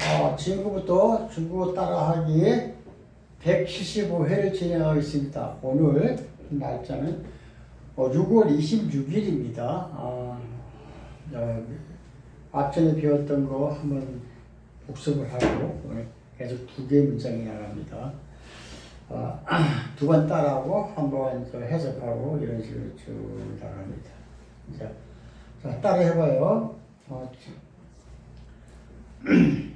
어, 지금부터 중국어 따라하기 175회를 진행하겠습니다. 오늘 날짜는 어, 6월 26일입니다. 어, 어, 앞전에 배웠던 거 한번 복습을 하고 계속 두 개의 문장이 나갑니다. 어, 두번 따라하고 한 번 해석하고 이런 식으로 쭉 나갑니다. 자, 자 따라 해봐요. 어,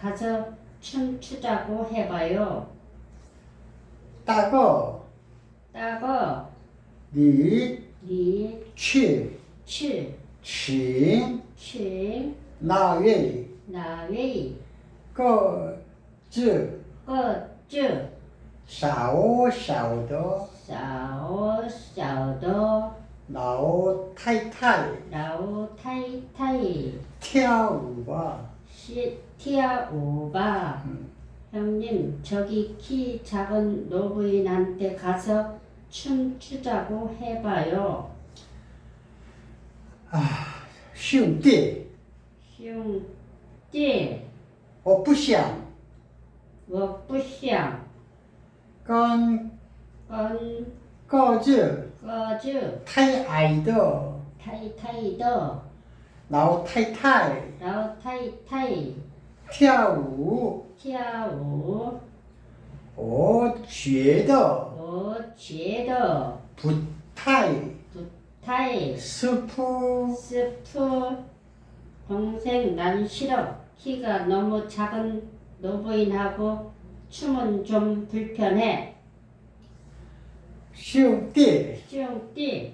가서 춤추자고 해봐요. 따거 따거 니 니 치 치 치 칭 나위 나위 거즈 거즈 샤오 샤오더 小小的 나오 타이타이 老太太 티아 오바. 음. 형님 저기 키 작은 노부인한테 가서 춤 추자고 해봐요. 아, 슝띠, 흉띠. 오부샹, 워부샹 건, 건 꺼즈, 거즈. 타이아이더, 타이타이더. 나우 타이타이. 라오 타이 타이. 티아우 티아오. 오 쥐에더. 오 쥐에더. 부타이. 타이. 스프. 스프. 동생 난 싫어. 키가 너무 작은 노부인하고 춤은 좀 불편해. 시웅띠. 띠용띠.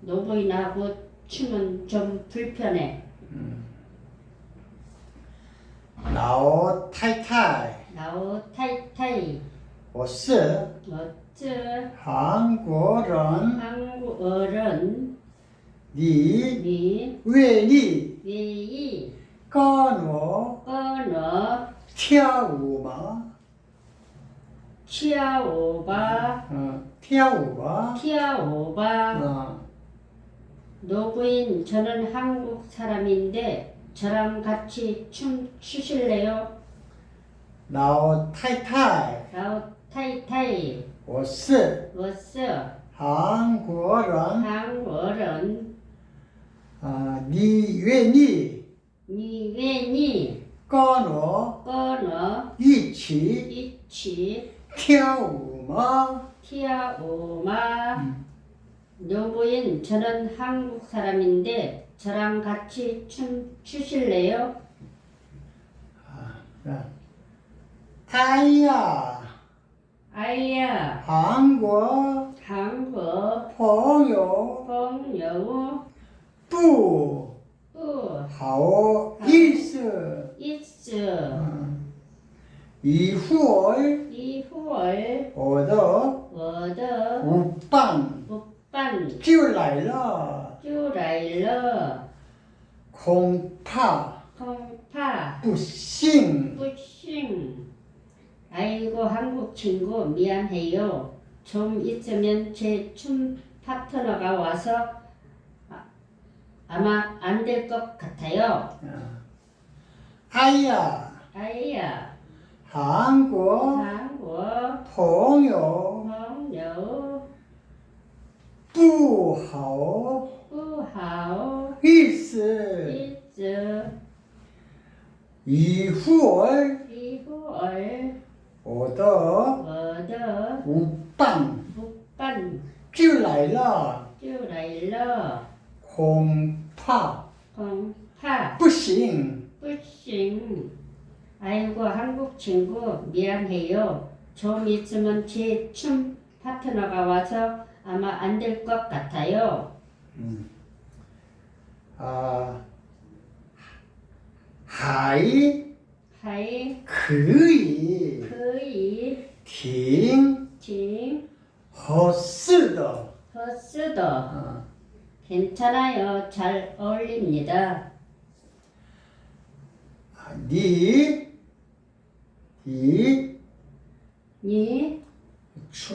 노보이나 그 춤은 좀 불편해. 음. 나오 타이타이. 나오 타이타이. 오스? 어째 한국은 한국어는? 니 니. 왜니? 위이 건워 언어. 티아우마 치아오바. 어, 티아우마 티아오바. 어, 어. 노부인 저는 한국 사람인데 저랑 같이 춤 추실래요? 老太太， 라오 타이타이 我是 워스 韩国人， 한국어른 啊，你愿意 니웨니 跟我 언어 一起 이치 跳舞吗？ 티아오마 嗯， 노부인 저는 한국 사람인데 저랑 같이 춤 추실래요? 아야. 아야. 한국 한국 포요. 공여우 부 우 하오 아. 이스. 아. 이후월. 이후월 얻어 얻어 우빵. 不 伴就来了，就来了，恐怕恐怕不幸。不幸。 아이고 한국 친구 미안해요. 좀 있으면 제 춤 파트너가 와서 아, 아마 안 될 것 같아요. 哎呀， 아이야 韩国 한국 朋友 朋友 不好不好意思。 一户儿 이후얼 我的 워더 舞伴 북반 就来了， 쭈라일러 恐怕 공파 不行。 뿌싱 아이고 한국 친구 미안해요 좀 있으면 제 춤 파트너가 와서 아마 안 될 것 같아요. 음. 아, 하이 하이 그이 그이 긴 징 허스더 허스더 어. 괜찮아요. 잘 어울립니다. 아, 니, 이, 니,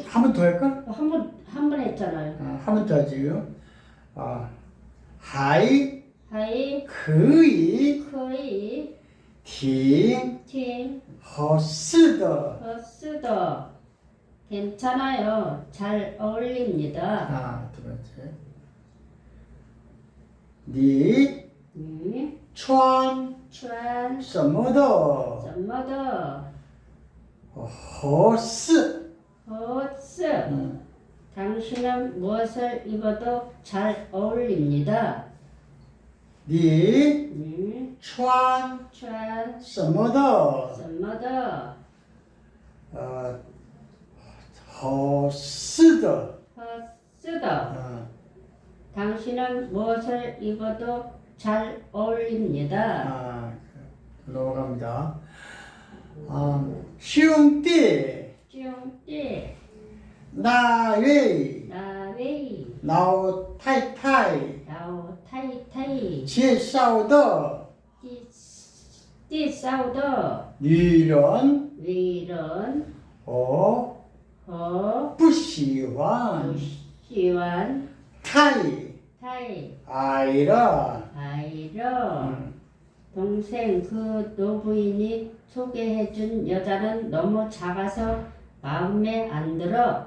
한번 더 할까? 어, 한번 한 번 했잖아요. 아, 한번 더 하지요. 아, 하이, 하이, 그이, 그이, 팅, 팅, 허스더. 버스도 괜찮아요. 잘 어울립니다. 아, 두 번째. 니, 네. 천, 춘, 서머더. 점머더, 허스. 호스, 음. 당신은 무엇을 입어도 잘 어울립니다. 니 님, 추안 춘, 스모더 썸머더, 어, 허스더 허스더. 어. 당신은 무엇을 입어도 잘 어울립니다. 아 넘어갑니다. 아 어, 시웅띠 띠용띠, 나웨이 老太太 라오 타이타이 介绍的 띠 띠사우더 女人， 위런 我 어 不喜欢， 시완 太 타이 矮了。 아이러 嗯 동생 그 노부인이 소개해준 여자는 너무 작아서 마음에 안 들어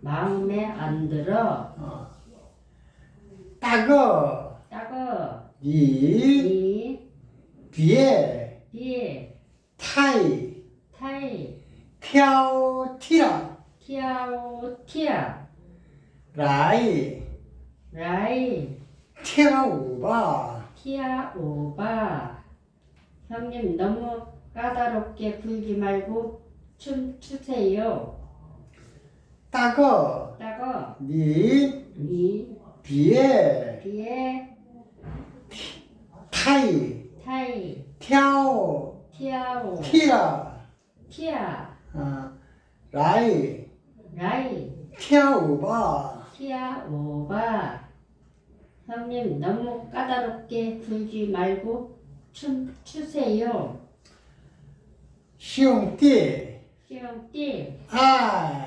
마음에 안 들어. 어. 따거. 따거. 니 이 비에 비 타이. 타이. 펴 티라. 티아오 티아. 라이. 라이. 티라 우바. 티아 오바. 형님 너무 까다롭게 굴지 말고 춤 추세요. 따거. 따거. 니 니. 비에 비에 타이. 타이. 튀아오. 튀아오. 티라 티아. 아, 라이. 라이. 튀아오바. 튀아오바. 형님 너무 까다롭게 굴지 말고 춤 추세요. 시용띠. 시용띠. 아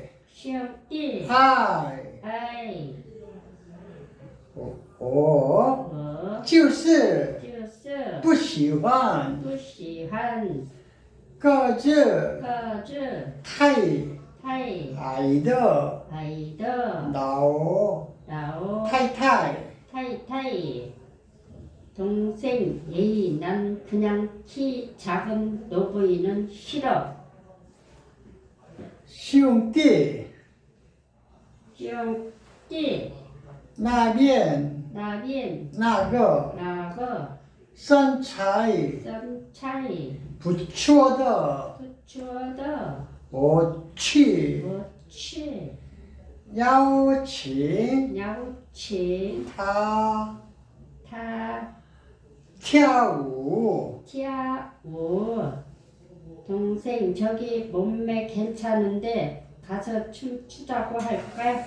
시험띠 爱 아이 我，我 워 就是 쭈스 不喜欢 또喜欢个子 꺼주 太 타이 矮的 아이더 老 라오 太太。 타이 타이 동생 예이 난 그냥 키 작은 노부이는 싫어 시웅띠, 시옹 띠, 나변, 나빈, 나거, 나거, 선차이, 썸차이, 부추어더, 부추어더, 오치, 오치, 야오치, 야우치, 다, 타, 튀아우, 티아우, 동생 저기 몸매 괜찮은데 가서 춤추자고 할까?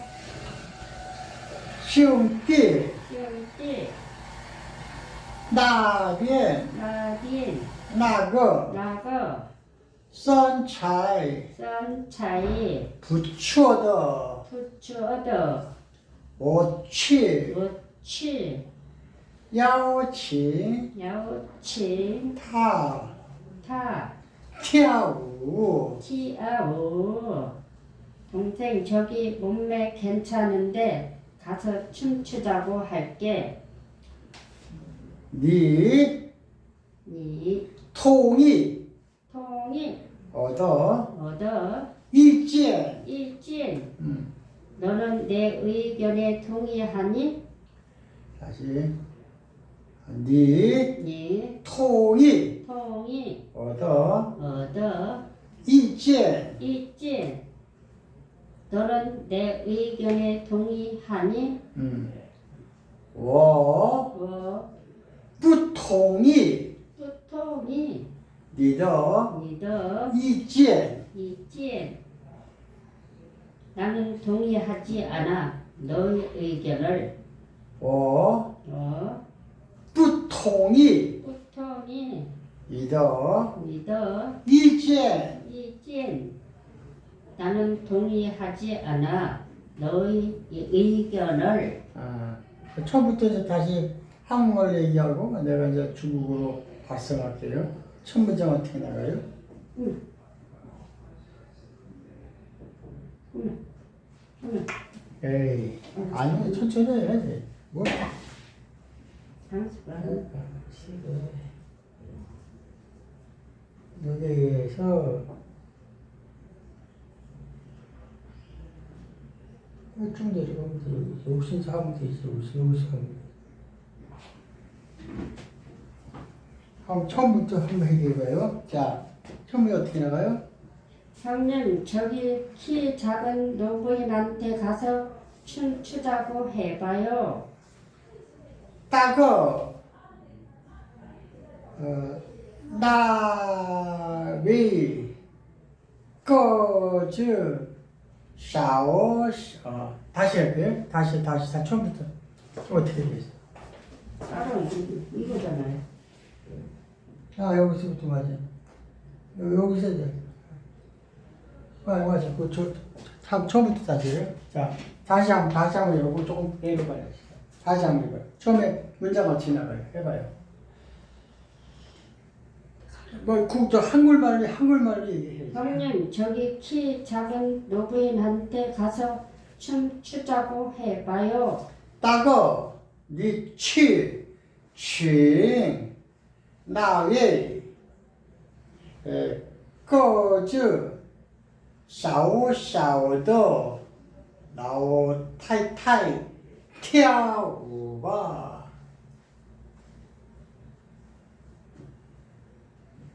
시험띠. 시험띠. 나린 나린 나거. 나거. 선차이. 선차이. 부추어더 부추어더 오치. 오치. 야오치. 야오치. 타타. 티아우. 티아오. 동생 저기 몸매 괜찮은데 가서 춤추자고 할게. 네 이 통이. 통이 얻어. 얻어. 일제. 일진. 음. 너는 내 의견에 동의하니? 다시. 아, 네네 통이. 통이 얻어 얻어 이제 있지. 너는 내 의견에 동의하니? 음. 워 어, 부통이 소통이 믿어 믿어 이제 있지. 나는 동의하지 않아. 너의 의견을 워 어, 부통이 소통이 믿어. 믿어. 이젠 이젠 나는 동의하지 않아. 너의 의견을 아, 그 처음부터 이제 다시 한국말 얘기하고 내가 이제 중국어로 발성할게요. 첫 문장 어떻게 나가요? 응. 응. 응. 에이, 아니 천천히 해야지. 뭐? 당수가 지금 여기에서 쭉 내려가면 돼. 여기서 하면 되지. 여기서 여기서 하면 돼. 한번 처음부터 한번 얘기해봐요. 자, 처음에 어떻게 나가요? 형님 저기 키 작은 노부인한테 가서 춤추자고 해봐요 大个， 나비 꺼즈 샤오 어, 다시 할게요. 다시 다시 다 처음부터 어떻게 되지? 따로 이거잖아요. 아 여기서부터 맞아. 요, 여기서 이제 맞아 맞아. 그저 처음부터 다시 해요. 자 다시 한번 다시 한번 요거 조금 해봐요. 다시 한번 해봐요. 처음에 문자 맞히나 봐요. 해봐요. 뭐국저 한글말이 한글말로 얘기해. 형님 저기 키 작은 노부인한테 가서 춤추자고 해봐요 大哥，你去请那位呃个子小小的老太太跳舞吧。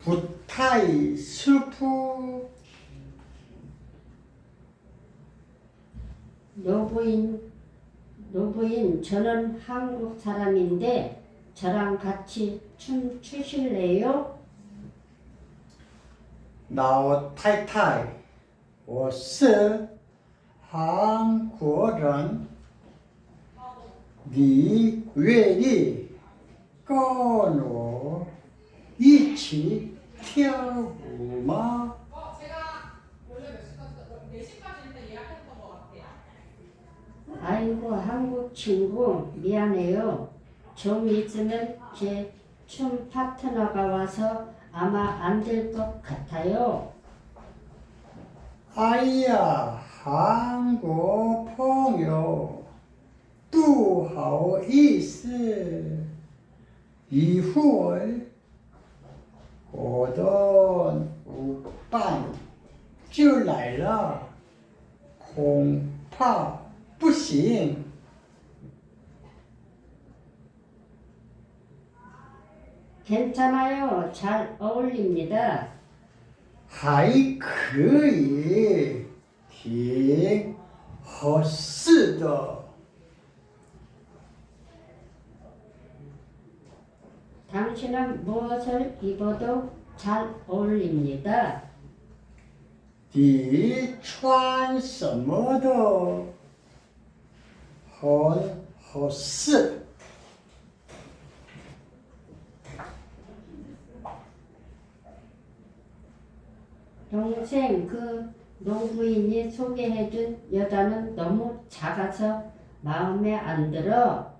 부타이 슬프. 노부인 노부인 저는 한국 사람인데 저랑 같이 춤 추실래요? 나오 타이타이. 오스 한국은 니 웨리 꺼노 舞吗？ 어, 제가 원래 몇 시까지, 4시까지 일단 예약했던 것 같아요. 아이고 한국 친구 미안해요. 좀 있으면 제 춤 파트너가 와서 아마 안 될 것 같아요. 哎呀，韩国朋友，不好意思，一会儿 고돈 우빵 쭈라일라 공파 부싱 괜찮아요. 잘 어울립니다. 하이크이 디 허스더 당신은 무엇을 입어도 잘 어울립니다. 你穿什么都很合适。 동생 그 농부인이 소개해준 여자는 너무 작아서 마음에 안 들어.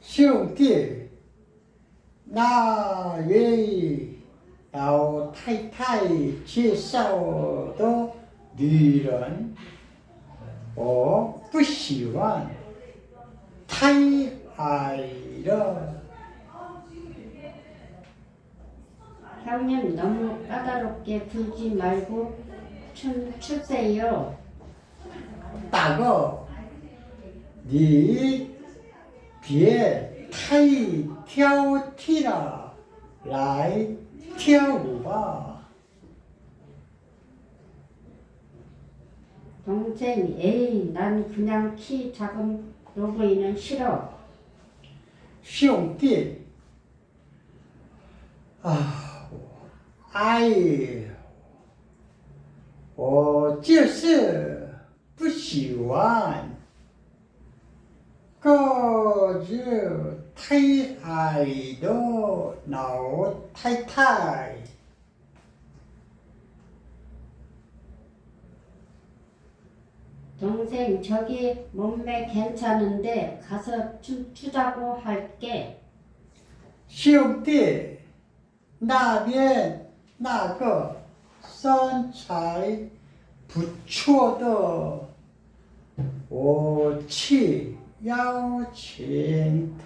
兄弟， 나의 야오 타이타이 지싸오도 니런 오 부시원 타이 아이러 형님 너무 까다롭게 굴지 말고 춤 추세요. 따고 니 비에 大哥，你别太挑剔了，来跳舞吧。 동생 에이 난 그냥 키 작은 농부인은 싫어. 兄弟，啊，哎，我就是不喜欢 타이 I don't 타이 타이. 동생 저기 몸매 괜찮은데 가서 춤추자고 할게. 시험때 나면 나그 선잘 부추어도 오치. 양친타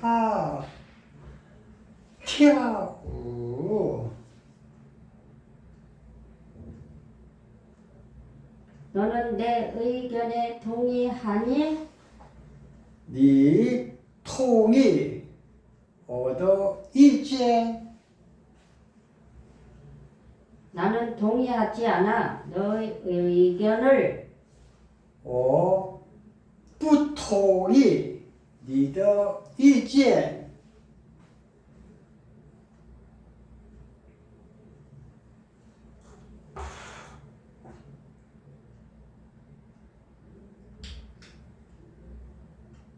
티하고 너는 내 의견에 동의하니? 네 통이 얻어 이제 나는 동의하지 않아. 너의 의견을 어 不同意你的意见。